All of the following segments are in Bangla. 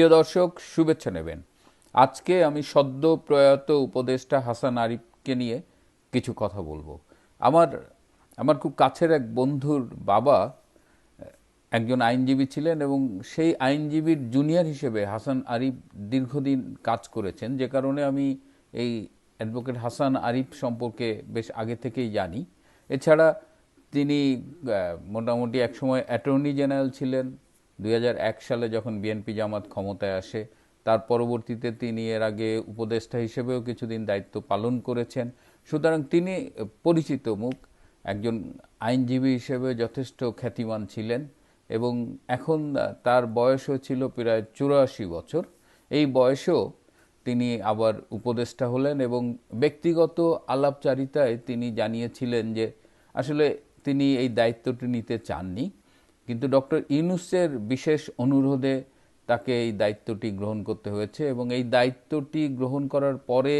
প্রিয় দর্শক, শুভেচ্ছা নেবেন। আজকে আমি সদ্য প্রয়াত উপদেষ্টা হাসান আরিফকে নিয়ে কিছু কথা বলব। আমার আমার খুব কাছের এক বন্ধুর বাবা, একজন আইনজীবী ছিলেন এবং সেই আইনজীবীর জুনিয়র হিসেবে হাসান আরিফ দীর্ঘদিন কাজ করেছেন। যে কারণে আমি এই অ্যাডভোকেট হাসান আরিফ সম্পর্কে বেশ আগে থেকেই জানি। এছাড়া তিনি মোটামুটি একসময় অ্যাটর্নি জেনারেল ছিলেন দুই হাজার এক সালে যখন বিএনপি জামাত ক্ষমতায় আসে, তার পরবর্তীতে তিনি এর আগে উপদেষ্টা হিসেবেও কিছুদিন দায়িত্ব পালন করেছেন। সুতরাং তিনি পরিচিত মুখ, একজন আইনজীবী হিসেবে যথেষ্ট খ্যাতিমান ছিলেন এবং এখন তার বয়সও ছিল প্রায় চুরাশি বছর। এই বয়সেও তিনি আবার উপদেষ্টা হলেন এবং ব্যক্তিগত আলাপচারিতায় তিনি জানিয়েছিলেন যে আসলে তিনি এই দায়িত্বটি নিতে চাননি। কিন্তু ডক্টর ইউনুসের বিশেষ অনুরোধে তাকে এই দায়িত্বটি গ্রহণ করতে হয়েছে এবং এই দায়িত্বটি গ্রহণ করার পরে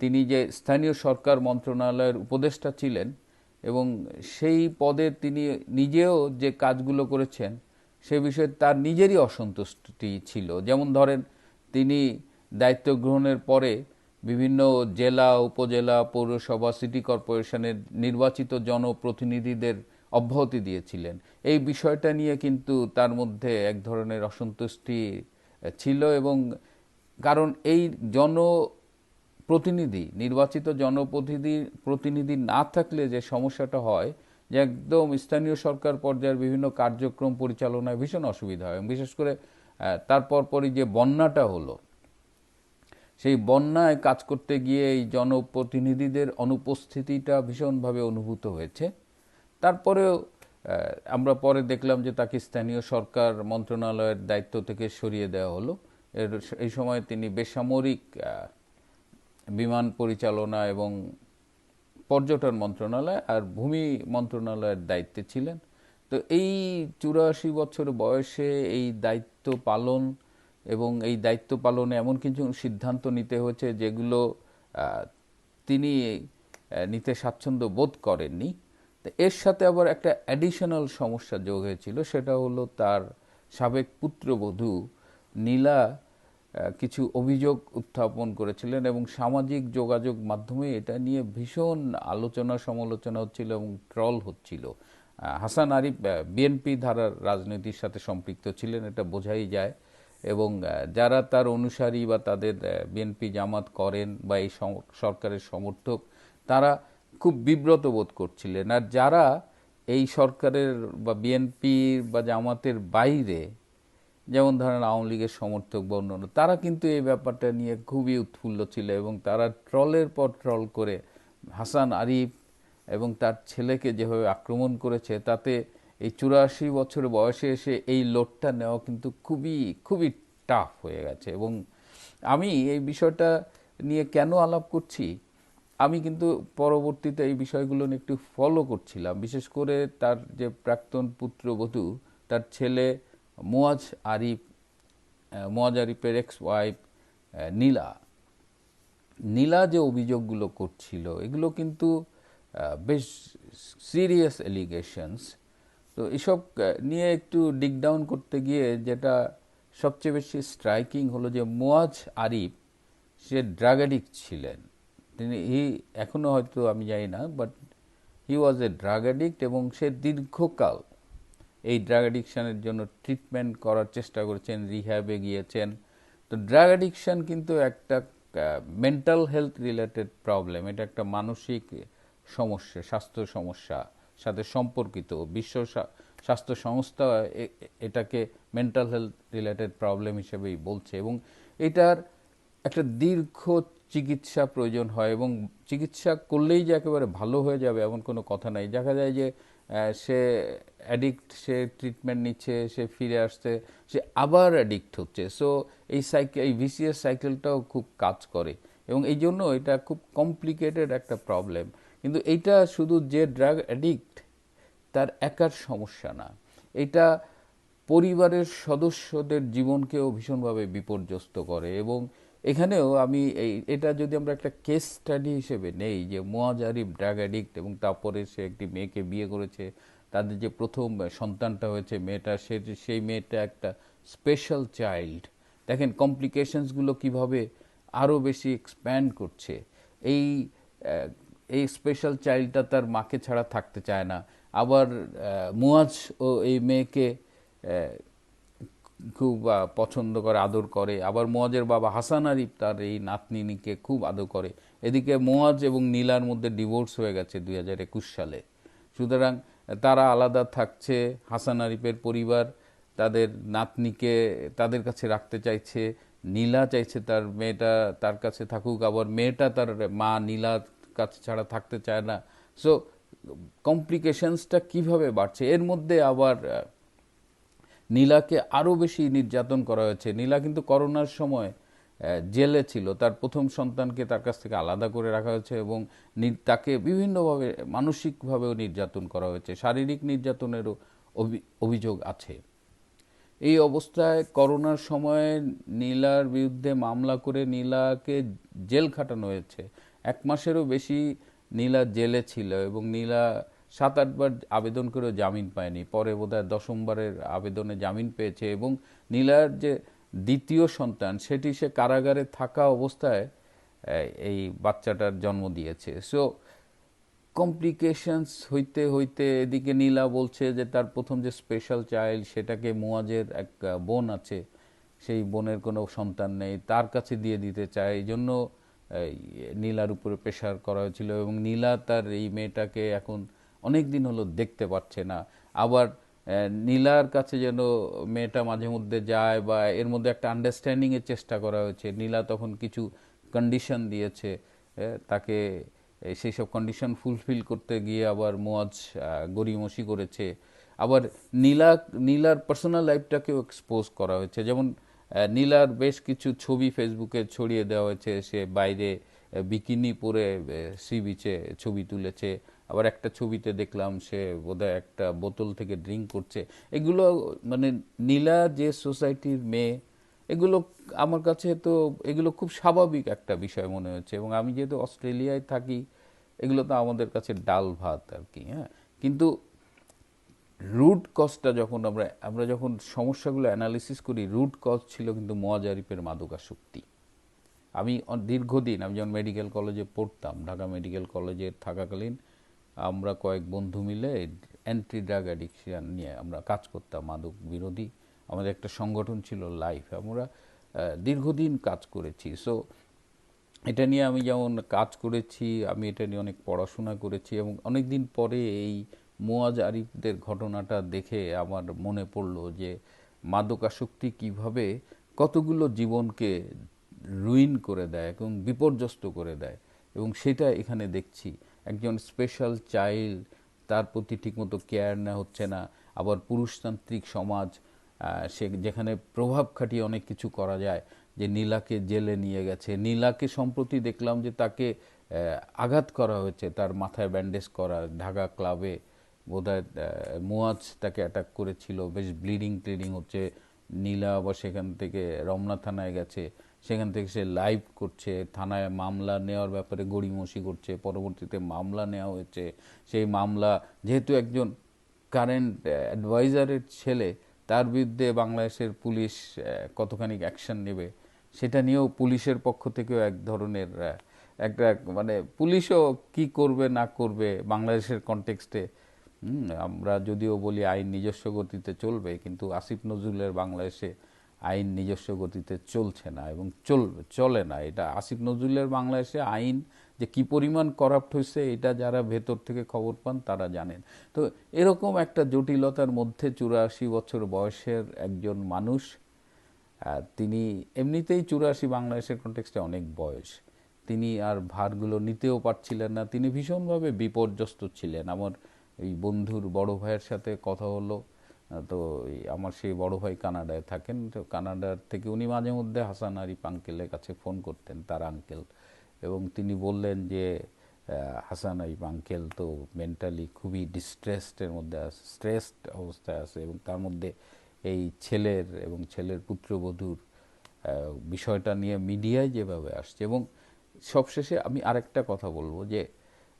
তিনি যে স্থানীয় সরকার মন্ত্রণালয়ের উপদেষ্টা ছিলেন এবং সেই পদে তিনি নিজেও যে কাজগুলো করেছেন, সে বিষয়ে তার নিজেরই অসন্তুষ্টি ছিল। যেমন ধরেন, তিনি দায়িত্ব গ্রহণের পরে বিভিন্ন জেলা, উপজেলা, পৌরসভা, সিটি কর্পোরেশনের নির্বাচিত জনপ্রতিনিধিদের অব্যাহতি দিয়েছিলেন। এই বিষয়টা নিয়ে কিন্তু তার মধ্যে এক ধরনের অসন্তুষ্টি ছিল এবং কারণ এই জন প্রতিনিধি নির্বাচিত জনপ্রতিনিধি, প্রতিনিধি না থাকলে যে সমস্যাটা হয়, যে একদম স্থানীয় সরকার পর্যায়ের বিভিন্ন কার্যক্রম পরিচালনায় ভীষণ অসুবিধা হয়। বিশেষ করে তারপর পরই যে বন্যাটা হলো, সেই বন্যায় কাজ করতে গিয়ে এই জনপ্রতিনিধিদের অনুপস্থিতিটা ভীষণভাবে অনুভূত হয়েছে। তারপরেও আমরা পরে দেখলাম যে তাকে স্থানীয় সরকার মন্ত্রণালয়ের দায়িত্ব থেকে সরিয়ে দেওয়া হলো। এর এই সময় তিনি বেসামরিক বিমান পরিচালনা এবং পর্যটন মন্ত্রণালয় আর ভূমি মন্ত্রণালয়ের দায়িত্বে ছিলেন। তো এই চুরাশি বছর বয়সে এই দায়িত্ব পালন এবং এই দায়িত্ব পালনে এমন কিছু সিদ্ধান্ত নিতে হয়েছে যেগুলো তিনি নিতে স্বাচ্ছন্দ্য বোধ করেননি। এর সাথে আবার একটা অ্যাডিশনাল সমস্যা যোগ হয়েছিল, সেটা হলো তার সাবেক পুত্রবধূ নীলা কিছু অভিযোগ উত্থাপন করেছিলেন এবং সামাজিক যোগাযোগ মাধ্যমে এটা নিয়ে ভীষণ আলোচনা সমালোচনা হচ্ছিল এবং ট্রল হচ্ছিল। হাসান আরিফ বিএনপি ধারার রাজনীতির সাথে সম্পৃক্ত ছিলেন, এটা বোঝাই যায়। এবং যারা তার অনুসারী বা তাদের বিএনপি জামাত করেন বা এই সরকারের সমর্থক, তারা খুব বিব্রত বোধ করছিলেন। আর যারা এই সরকারের বা বিএনপির বা জামাতের বাইরে, যেমন ধরেন আওয়ামী লীগের সমর্থক বা অন্যান্য, তারা কিন্তু এই ব্যাপারটা নিয়ে খুবই উৎফুল্ল ছিল এবং তারা ট্রলের পর ট্রল করে হাসান আরিফ এবং তার ছেলেকে যেভাবে আক্রমণ করেছে, তাতে এই চুরাশি বছর বয়সে এসে এই লোডটা নেওয়া কিন্তু খুবই খুবই টাফ হয়ে গেছে। এবং আমি এই বিষয়টা নিয়ে কেন আলাপ করছি? আমি কিন্তু পরবর্তীতে এই বিষয়গুলো নিয়ে একটু ফলো করছিলাম। বিশেষ করে তার যে প্রাক্তন পুত্রবধূ, তার ছেলে মোয়াজ আরিফ মোয়াজ আরিফের এক্স ওয়াইফ নীলা। নীলা যে অভিযোগগুলো করছিল, এগুলো কিন্তু বেশ সিরিয়াস এলিগেশনস তো এসব নিয়ে একটু ডিগ ডাউন করতে গিয়ে যেটা সবচেয়ে বেশি স্ট্রাইকিং হলো যে মোয়াজ আরিফ, সে ড্রাগ অ্যাডিক্ট ছিলেন। তিনি হি এখনও হয়তো আমি জানি না but he was a drug addict এবং সে দীর্ঘকাল এই ড্রাগ অ্যাডিকশানের জন্য ট্রিটমেন্ট করার চেষ্টা করেছেন রিহ্যাবে গিয়েছেন। তো ড্রাগ অ্যাডিকশান কিন্তু একটা মেন্টাল হেলথ রিলেটেড প্রবলেম এটা একটা মানসিক সমস্যা, স্বাস্থ্য সমস্যা, সাথে সম্পর্কিত বিশ্ব স্বাস্থ্য সংস্থা এটাকে মেন্টাল হেলথ রিলেটেড প্রবলেম হিসেবেই বলছে এবং এটার একটা দীর্ঘ চিকিৎসা প্রয়োজন হয় এবং চিকিৎসা করলেই যে একেবারে ভালো হয়ে যাবে এমন কোনো কথা নাই। দেখা যায় যে সে অ্যাডিক্ট সে ট্রিটমেন্ট নিচ্ছে, সে ফিরে আসছে, সে আবার অ্যাডিক্ট হচ্ছে। সো এই সাইকেল এই ভিসিএস সাইকেলটাও খুব কাজ করে এবং এই জন্য এটা খুব কমপ্লিকেটেড একটা প্রবলেম কিন্তু এইটা শুধু যে ড্রাগ অ্যাডিক্ট তার একার সমস্যা না। এটা পরিবারের সদস্যদের জীবনকেও ভীষণভাবে বিপর্যস্ত করে এবং এখানেও আমি এই, এটা যদি আমরা একটা কেস স্টাডি হিসেবে নেই যে মোয়াজ আরিফ ড্রাগ অ্যাডিক্ট এবং তারপরে সে একটি মেয়েকে বিয়ে করেছে, তাদের যে প্রথম সন্তানটা হয়েছে মেয়েটা, সে সেই মেয়েটা একটা স্পেশাল চাইল্ড দেখেন কমপ্লিকেশনসগুলো কীভাবে আরও বেশি এক্সপ্যান্ড করছে। এই এই স্পেশাল চাইল্ডটা তার মাকে ছাড়া থাকতে চায় না। আবার মুয়াজ ও এই মেয়েকে খুব পছন্দ করে, আদর করে। আবার মোয়াজের বাবা হাসান আরিফ তার এই নাতনিকে খুব আদর করে। এদিকে মোয়াজ এবং নীলার মধ্যে ডিভোর্স হয়ে গেছে দুই হাজার একুশ সালে। সুতরাং, তারা আলাদা থাকছে, হাসান আরিফের পরিবার, তাদের নাতনিকে তাদের কাছে রাখতে চাইছে, নীলা চাইছে তার মেয়েটা তার কাছে থাকুক, আবার মেয়েটা তার মা নীলার কাছে ছাড়া থাকতে চায় না। সো কমপ্লিকেশনসটা কীভাবে বাড়ছে? এর মধ্যে আবার নীলাকে আরও বেশি নির্যাতন করা হয়েছে। নীলা কিন্তু করোনার সময় জেলে ছিল। তার প্রথম সন্তানকে তার কাছ থেকে আলাদা করে রাখা হয়েছে এবং তাকে বিভিন্নভাবে, মানসিকভাবেও নির্যাতন করা হয়েছে। শারীরিক নির্যাতনেরও অভি- অভিযোগ আছে। এই অবস্থায় করোনার সময়ে নীলার বিরুদ্ধে মামলা করে নীলাকে জেল খাটানো হয়েছে। এক মাসেরও বেশি নীলা জেলে ছিল এবং নীলা সাত আটবার আবেদন করেও জামিন পায়নি। পরে বোধহয় দশমবারের আবেদনে জামিন পেয়েছে এবং নীলার যে দ্বিতীয় সন্তান, সেটি সে কারাগারে থাকা অবস্থায় এই বাচ্চাটার জন্ম দিয়েছে। সো কমপ্লিকেশনস হইতে হইতে এদিকে নীলা বলছে যে তার প্রথম যে স্পেশাল চাইল্ড সেটাকে মুয়াজের এক বোন আছে। সেই বোনের কোনো সন্তান নেই, তার কাছে দিয়ে দিতে চায়। এই জন্য নীলার উপরে প্রেশার করা হয়েছিল এবং নীলা তার এই মেয়েটাকে এখন অনেক দিন হলো দেখতে পাচ্ছে না। আবার নীলার কাছে যেন মেয়েটা মাঝে মধ্যে যায় বা এর মধ্যে একটা আন্ডারস্ট্যান্ডিং এর চেষ্টা করা হয়েছে। নীলা তখন কিছু কন্ডিশন দিয়েছে তাকে সেই সব কন্ডিশন ফুলফিল করতে গিয়ে আবার মোয়াজ গড়িমসি করেছে। আবার নীলা, নীলার পার্সোনাল লাইফটাকেও এক্সপোজ করা হয়েছে। যেমন নীলার বেশ কিছু ছবি ফেসবুকে ছড়িয়ে দেওয়া হয়েছে। সে বাইরে বিকিনি পরে সি বিচে ছবি তুলেছে। আবার একটা ছবিতে দেখলাম সে বোধহয় একটা বোতল থেকে ড্রিঙ্ক করছে। এগুলো মানে নীলা যে সোসাইটির মেয়ে, এগুলো আমার কাছে তো, এগুলো খুব স্বাভাবিক একটা বিষয় মনে হচ্ছে এবং আমি যেহেতু অস্ট্রেলিয়ায় থাকি, এগুলো তো আমাদের কাছে ডাল ভাত আর কি হ্যাঁ। কিন্তু রুট কজটা যখন আমরা আমরা যখন সমস্যাগুলো অ্যানালিসিস করি, রুট কজ ছিল কিন্তু মোয়াজ আরিফের মাদকাসক্তি আমি দীর্ঘদিন, আমি যখন মেডিকেল কলেজে পড়তাম, ঢাকা মেডিকেল কলেজে থাকাকালীন আমরা কয়েক বন্ধু মিলে অ্যান্টি ড্রাগ অ্যাডিকশন নিয়ে আমরা কাজ করতাম, মাদক বিরোধী। আমাদের একটা সংগঠন ছিল লাইফ আমরা দীর্ঘদিন কাজ করেছি। সো এটা নিয়ে আমি যেমন কাজ করেছি, আমি এটা নিয়ে অনেক পড়াশোনা করেছি এবং অনেক দিন পরে এই মোয়াজ আরিফদের ঘটনাটা দেখে আমার মনে পড়ল যে মাদকাসক্তি কীভাবে কতগুলো জীবনকে রুইন করে দেয় এবং বিপর্যস্ত করে দেয় এবং সেটা এখানে দেখছি। একজন স্পেশাল চাইল্ড তার প্রতি ঠিকমতো কেয়ার নেওয়া হচ্ছে না। আবার পুরুষতান্ত্রিক সমাজ সে যেখানে প্রভাব খাটিয়ে অনেক কিছু করা যায়, যে নীলাকে জেলে নিয়ে গেছে। নীলাকে সম্প্রতি দেখলাম যে তাকে আঘাত করা হয়েছে, তার মাথায় ব্যান্ডেজ করা, ঢাকা ক্লাবে বোধহয় মুয়াজ তাকে অ্যাটাক করেছিল। বেশ ব্লিডিং টিডিং হচ্ছে। নীলা আবার সেখান থেকে রমনা থানায় গেছে। সেখান থেকে সে লাইভ করছে, থানায় মামলা নেওয়ার ব্যাপারে গড়িমসি করছে, পরবর্তীতে মামলা নেওয়া হয়েছে। সেই মামলা, যেহেতু একজন কারেন্ট অ্যাডভাইজারের ছেলে, তার বিরুদ্ধে বাংলাদেশের পুলিশ কতখানি অ্যাকশন নেবে, সেটা নিয়েও পুলিশের পক্ষ থেকেও এক ধরনের একটা মানে পুলিশও কি করবে না করবে বাংলাদেশের কনটেক্সটে আমরা যদিও বলি আইন নিজস্ব গতিতে চলবে, কিন্তু আসিফ নজরুলের বাংলাদেশে আইন নিজস্ব গতিতে চলছে না এবং চলবে চলে না। এটা আসিফ নজরুলের বাংলাদেশে আইন যে কি পরিমাণ করাপ্ট হয়েছে এটা যারা ভেতর থেকে খবর পান তারা জানেন। তো এরকম একটা জটিলতার মধ্যে চুরাশি বছর বয়সের একজন মানুষ তিনি এমনিতেই চুরাশি বাংলাদেশের কন্টেক্সটে অনেক বয়স। তিনি আর ভারগুলো নিতেও পারছিলেন না। তিনি ভীষণভাবে বিপর্যস্ত ছিলেন। আমার এই বন্ধুর বড় ভাইয়ের সাথে কথা হলো। তো আমার সেই বড় ভাই কানাডায় থাকেন। তো কানাডার থেকে উনি মাঝে মধ্যে হাসান আরিফ আঙ্কেলের কাছে ফোন করতেন, তার আঙ্কেল এবং তিনি বললেন যে হাসান আরিফ আঙ্কেল তো মেন্টালি খুবই ডিস্ট্রেসডের মধ্যে আছে স্ট্রেসড অবস্থায় আছে এবং তার মধ্যে এই ছেলের এবং ছেলের পুত্রবধূর বিষয়টা নিয়ে মিডিয়ায় যেভাবে আসছে এবং সবশেষে আমি আরেকটা কথা বলব যে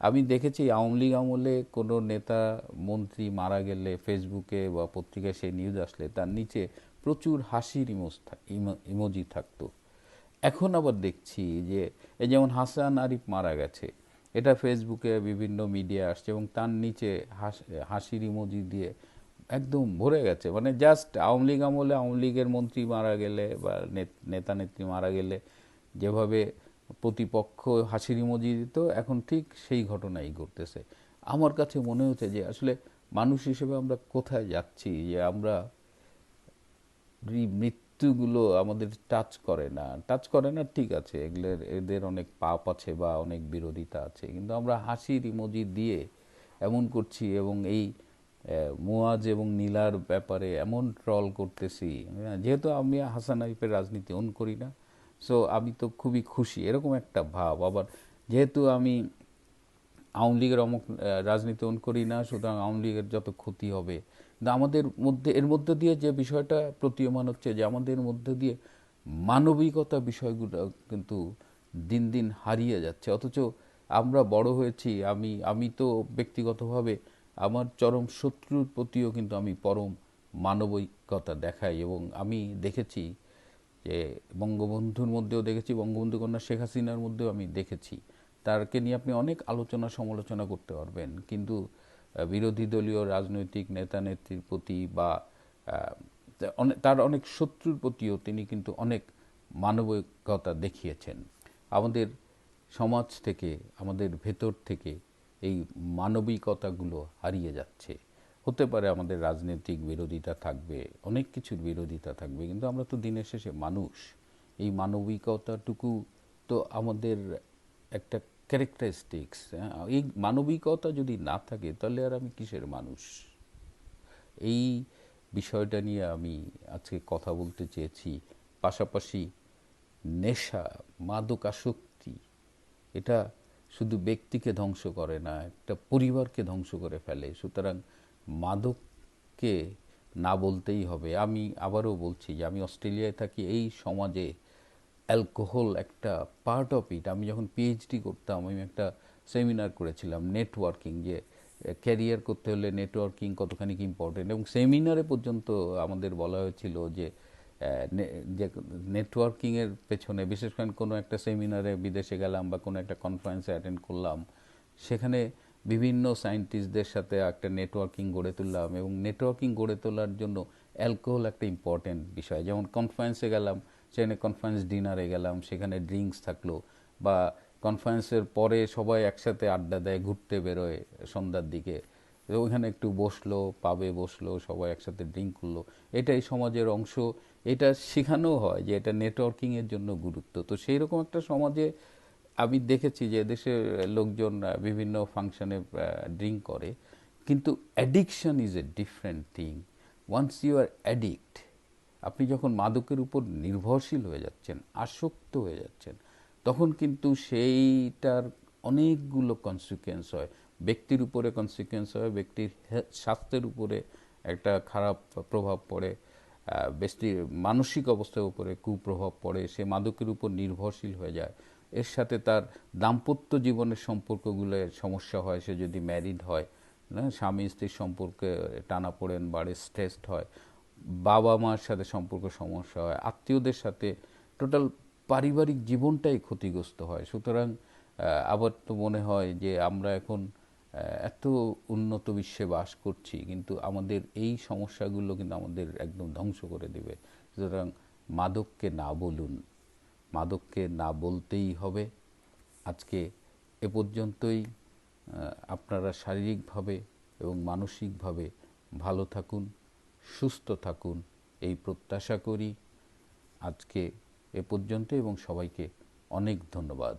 আমি দেখেছি আওয়ামী লীগ আমলে কোনো নেতা মন্ত্রী মারা গেলে ফেসবুকে বা পত্রিকায় সেই নিউজ আসলে তার নিচে প্রচুর হাসির ইমোজ ইমোজি থাকতো। এখন আবার দেখছি যে এই যেমন হাসান আরিফ মারা গেছে, এটা ফেসবুকে বিভিন্ন মিডিয়া আসছে এবং তার নিচে হাসির ইমোজি দিয়ে একদম ভরে গেছে। মানে জাস্ট আওয়ামী লীগ আমলে আওয়ামী লীগের মন্ত্রী মারা গেলে বা নেতা নেত্রী মারা গেলে যেভাবে প্রতিপক্ষ হাসির ইমোজি দিত এখন ঠিক সেই ঘটনাই ঘটতেছে। আমার কাছে মনে হচ্ছে যে আসলে মানুষ হিসেবে আমরা কোথায় যাচ্ছি যে আমরা মৃত্যুগুলো আমাদের টাচ করে না। টাচ করে না ঠিক আছে এগুলোর এদের অনেক পাপ আছে বা অনেক বিরোধিতা আছে কিন্তু আমরা হাসির ইমোজি দিয়ে এমন করছি এবং এই মুয়াজ এবং নীলার ব্যাপারে এমন ট্রল করতেছি। হ্যাঁ, যেহেতু আমি হাসান আরিফের রাজনীতি অন করি না সো আমি তো খুবই খুশি। এরকম একটা ভাব। আবার যেহেতু আমি আওয়ামী লীগের অমুক রাজনীতি অন করি না, সুতরাং আওয়ামী লীগের যত ক্ষতি হবে। কিন্তু আমাদের মধ্যে, এর মধ্যে দিয়ে যে বিষয়টা প্রতীয়মান হচ্ছে যে আমাদের মধ্যে দিয়ে মানবিকতা বিষয়গুলো কিন্তু দিন দিন হারিয়ে যাচ্ছে। অথচ আমরা বড় হয়েছি, আমি আমি তো ব্যক্তিগতভাবে আমার চরম শত্রুর প্রতিও কিন্তু আমি পরম মানবিকতা দেখাই এবং আমি দেখেছি যে বঙ্গবন্ধুর মধ্যেও দেখেছি, বঙ্গবন্ধু কন্যা শেখ হাসিনার মধ্যেও আমি দেখেছি। তারকে নিয়ে আপনি অনেক আলোচনা সমালোচনা করতে পারবেন, কিন্তু বিরোধী দলীয় রাজনৈতিক নেতা নেত্রীর প্রতি বা তার অনেক শত্রুর প্রতিও তিনি কিন্তু অনেক মানবিকতা দেখিয়েছেন। আমাদের সমাজ থেকে, আমাদের ভেতর থেকে এই মানবিকতাগুলো হারিয়ে যাচ্ছে। হতে পারে আমাদের রাজনৈতিক বিরোধিতা থাকবে, অনেক কিছুর বিরোধিতা থাকবে, কিন্তু আমরা তো দিনের শেষে মানুষ। এই মানবিকতাটুকু তো আমাদের একটা ক্যারেক্টারিস্টিক্স এই মানবিকতা যদি না থাকে, তাহলে আর আমি কিসের মানুষ? এই বিষয়টা নিয়ে আমি আজকে কথা বলতে চেয়েছি। পাশাপাশি নেশা, মাদকাসক্তি, এটা শুধু ব্যক্তিকে ধ্বংস করে না, একটা পরিবারকে ধ্বংস করে ফেলে। সুতরাং মাদককে না বলতেই হবে। আমি আবারও বলছি যে আমি অস্ট্রেলিয়ায় থাকি, এই সমাজে অ্যালকোহল একটা পার্ট অফ ইট আমি যখন পিএইচডি করতাম, আমি একটা সেমিনার করেছিলাম নেটওয়ার্কিং যে ক্যারিয়ার করতে হলে নেটওয়ার্কিং কতখানি কি ইম্পর্টেন্ট এবং সেমিনারে পর্যন্ত আমাদের বলা হয়েছিল যে যে নেটওয়ার্কিংয়ের পেছনে, বিশেষ করে কোনো একটা সেমিনারে বিদেশে গেলাম বা কোনো একটা কনফারেন্সে অ্যাটেন্ড করলাম, সেখানে বিভিন্ন সায়েন্টিস্টদের সাথে একটা নেটওয়ার্কিং গড়ে তুললাম এবং নেটওয়ার্কিং গড়ে তোলার জন্য অ্যালকোহল একটা ইম্পর্টেন্ট বিষয়। যেমন কনফারেন্সে গেলাম, সেখানে কনফারেন্স ডিনারে গেলাম, সেখানে ড্রিঙ্কস থাকল বা কনফারেন্সের পরে সবাই একসাথে আড্ডা দেয়, ঘুরতে বেরোয় সন্ধ্যার দিকে। ওইখানে একটু বসল পাবে বসল, সবাই একসাথে ড্রিঙ্ক করল। এটাই সমাজের অংশ। এটা শেখানো হয় যে এটা নেটওয়ার্কিংয়ের জন্য গুরুত্ব। তো সেই রকম একটা সমাজে আমি দেখেছি যে দেশের লোকজন বিভিন্ন ফাংশনে ড্রিঙ্ক করে। কিন্তু addiction is a different thing once you are addict আপনি যখন মাদকের উপর নির্ভরশীল হয়ে যাচ্ছেন, আসক্ত হয়ে যাচ্ছেন, তখন কিন্তু সেইটার অনেকগুলো কনসিকুয়েন্স হয়। ব্যক্তির উপরে কনসিকুয়েন্স হয়, ব্যক্তির স্বাস্থ্যের উপরে একটা খারাপ প্রভাব পড়ে ব্যক্তির মানসিক অবস্থার উপরে কুপ্রভাব পড়ে, সে মাদকের উপর নির্ভরশীল হয়ে যায়। এর সাথে তার দাম্পত্য জীবনের সম্পর্কগুলো সমস্যা হয়, সে যদি ম্যারিড হয়, না, স্বামী স্ত্রীর সম্পর্কে টানা পড়েন, বাড়ে স্ট্রেসড হয়, বাবা মার সাথে সম্পর্ক সমস্যা হয়, আত্মীয়দের সাথে টোটাল পারিবারিক জীবনটাই ক্ষতিগ্রস্ত হয়। সুতরাং আবার তো মনে হয় যে আমরা এখন এত উন্নত বিশ্বে বাস করছি, কিন্তু আমাদের এই সমস্যাগুলো কিন্তু আমাদের একদম ধ্বংস করে দেবে। সুতরাং মাদককে না বলুন। মাদককে না বলতেই হবে। আজকে এ পর্যন্তই। আপনারা শারীরিকভাবে এবং মানসিকভাবে ভালো থাকুন, সুস্থ থাকুন, এই প্রত্যাশা করি। আজকে এ পর্যন্ত এবং সবাইকে অনেক ধন্যবাদ।